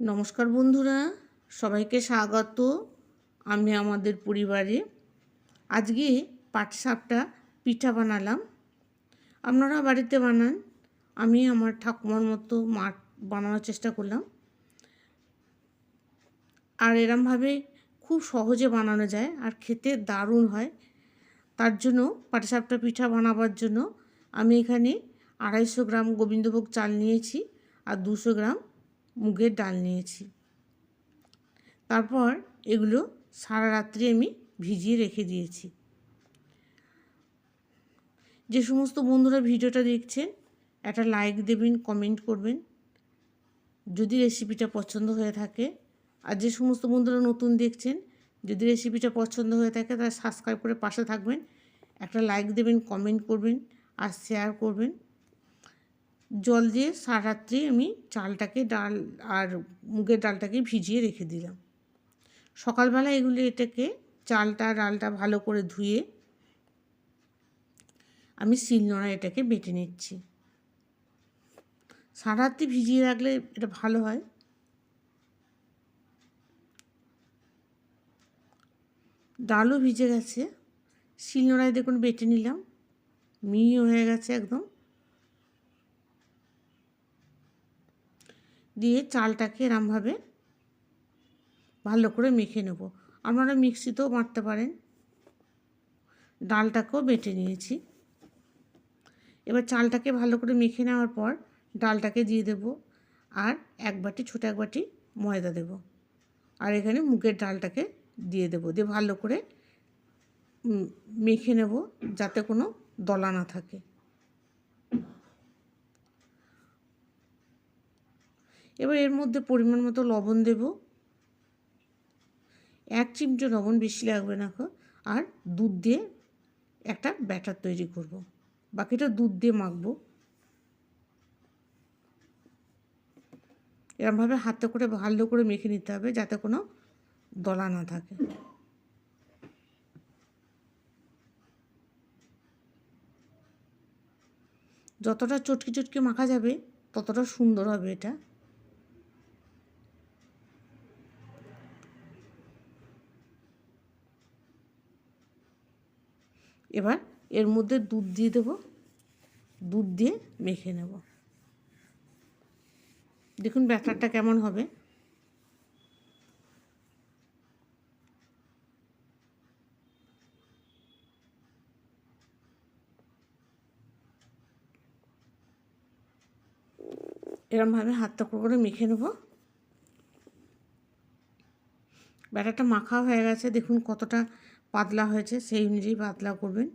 নমস্কার বন্ধুরা, সবাইকে স্বাগত আমি আমাদের পরিবারে। আজকে পাটসাপটা পিঠা বানালাম। আপনারা বাড়িতে বানান, আমি আমার ঠাকুমার মতো মাঠ বানানোর চেষ্টা করলাম। আর এরমভাবে খুব সহজে বানানো যায় আর খেতে দারুণ হয়। তার জন্য পাটিসাপটা পিঠা বানাবার জন্য আমি এখানে আড়াইশো গ্রাম গোবিন্দভোগ চাল নিয়েছি আর দুশো গ্রাম মুগের ডাল নিয়েছি। তারপর এগুলো সারা রাত্রি আমি ভিজিয়ে রেখে দিয়েছি। যে সমস্ত বন্ধুরা ভিডিওটা দেখছেন, একটা লাইক দেবেন কমেন্ট করবেন। যদি রেসিপিটা পছন্দ হয়ে থাকে, আর যে সমস্ত বন্ধুরা নতুন দেখছেন, যদি রেসিপিটা পছন্দ হয়ে থাকে তাহলে সাবস্ক্রাইব করে পাশে থাকবেন। একটা লাইক দেবেন কমেন্ট করবেন, আর শেয়ার করবেন। জল দিয়ে সারা রাত্রি আমি চালটাকে ডাল আর মুগের ডালটাকে ভিজিয়ে রেখে দিলাম। সকালবেলা এগুলি এটাকে চালটা, ডালটা ভালো করে ধুয়ে আমি শিলনোড়া এটাকে বেটে নিচ্ছি। সারা রাত্রি ভিজিয়ে রাখলে এটা ভালো হয়। ডালও ভিজে গেছে। শিলনোড়ায় দেখুন বেটে নিলাম। মিহিও হয়ে গেছে একদম। দিয়ে চালটাকে এরমভাবে ভালো করে মেখে নেব। আপনারা মিক্সিতেও বাটতে পারেন। ডালটাকেও বেটে নিয়েছি। এবার চালটাকে ভালো করে মেখে নেওয়ার পর ডালটাকে দিয়ে দেব আর এক বাটি, ছোটো এক বাটি ময়দা দেব। আর এখানে মুগের ডালটাকে দিয়ে দেব। দিয়ে ভালো করে মেখে নেব যাতে কোনো দলা না থাকে। এবার এর মধ্যে পরিমাণ মতো লবণ দেব। এক চিমটে লবণ বেশি লাগবে না আর দুধ দিয়ে একটা ব্যাটার তৈরি করব। বাকিটা দুধ দিয়ে মাখবো। এরমভাবে হাতে করে ভালো করে মেখে নিতে হবে যাতে কোনো দলা না থাকে। যতটা চটকি চটকি মাখা যাবে, ততটা সুন্দর হবে এটা। এবার এর মধ্যে দুধ দিয়ে দেবো। দুধ দিয়ে মেখে নেব। দেখুন ব্যাটারটা কেমন হবে। এরমভাবে হাতটা করে মেখে নেব। ব্যাটারটা মাখা হয়ে গেছে। দেখুন কতটা পাতলা হয়েছে, সেই অনুযায়ী পাতলা করবেন।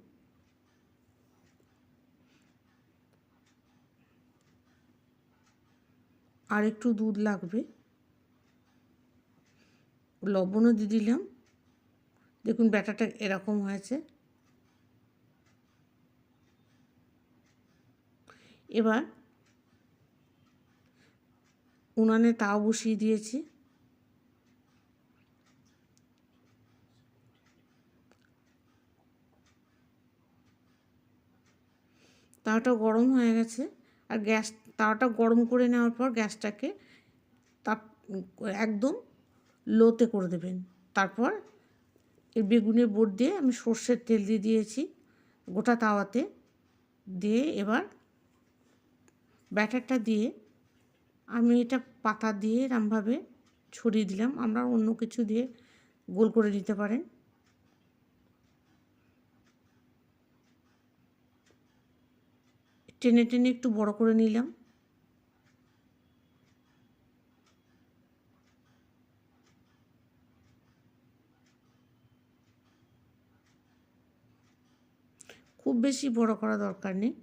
আর একটু দুধ লাগবে। লবণও দিয়ে দিলাম। দেখুন ব্যাটাটা এরকম হয়েছে। এবার উনানে তাও বসিয়ে দিয়েছি। তাওয়াটা গরম হয়ে গেছে। আর গ্যাস তাওয়াটা গরম করে নেওয়ার পর গ্যাসটাকে তাপ, একদম লোতে করে দেবেন। তারপর এই বেগুনের বোট দিয়ে আমি সর্ষের তেল দিয়ে দিয়েছি গোটা তাওয়াতে। দিয়ে এবার ব্যাটারটা দিয়ে আমি এটা পাতা দিয়ে এরমভাবে ছড়িয়ে দিলাম। আমরা অন্য কিছু দিয়ে গোল করে দিতে পারেন। টেনে টেনে একটু বড় করে নিলাম। খুব বেশি বড় করা দরকার নেই।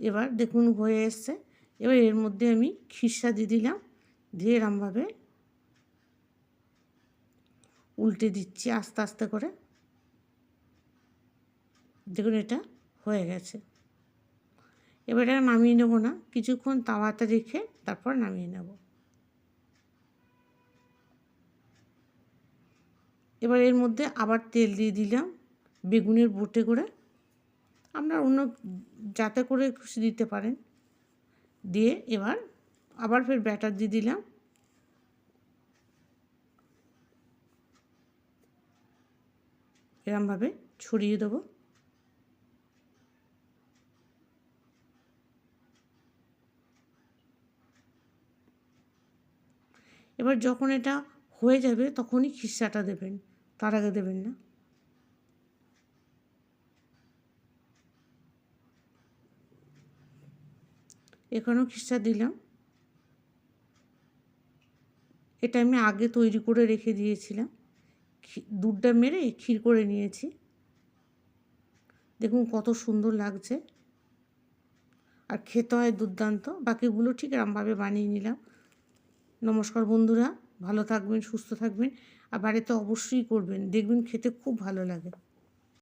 এবার দেখুন হয়ে এসছে। এবার এর মধ্যে আমি খিসা দিয়ে দিলাম। দিয়ে এরমভাবে উল্টে দিচ্ছি আস্তে আস্তে করে। দেখুন এটা হয়ে গেছে। এবার এটা নামিয়ে নেব না। কিছুক্ষণ তাওয়াতে রেখে তারপর নামিয়ে নেব। এবার এর মধ্যে আবার তেল দিয়ে দিলাম বেগুনের বোটে করে। আপনার অন্য যাতে করে খুশি দিতে পারেন। দিয়ে এবার আবার ফের ব্যাটার দিয়ে দিলাম। এরমভাবে ছড়িয়ে দেবো। এবার যখন এটা হয়ে যাবে তখনই খিসাটা দেবেন। তার আগে দেবেন না। এখানেও খিসা দিলাম। এটা আমি আগে তৈরি করে রেখে দিয়েছিলাম। দুধটা মেরে ক্ষীর করে নিয়েছি। দেখুন কত সুন্দর লাগছে। আর খেতে হয় দুর্দান্ত। বাকিগুলো ঠিক এরমভাবে বানিয়ে নিলাম। নমস্কার বন্ধুরা, ভালো থাকবেন, সুস্থ থাকবেন, আর বাড়িতে অবশ্যই করবেন। দেখবেন খেতে খুব ভালো লাগে।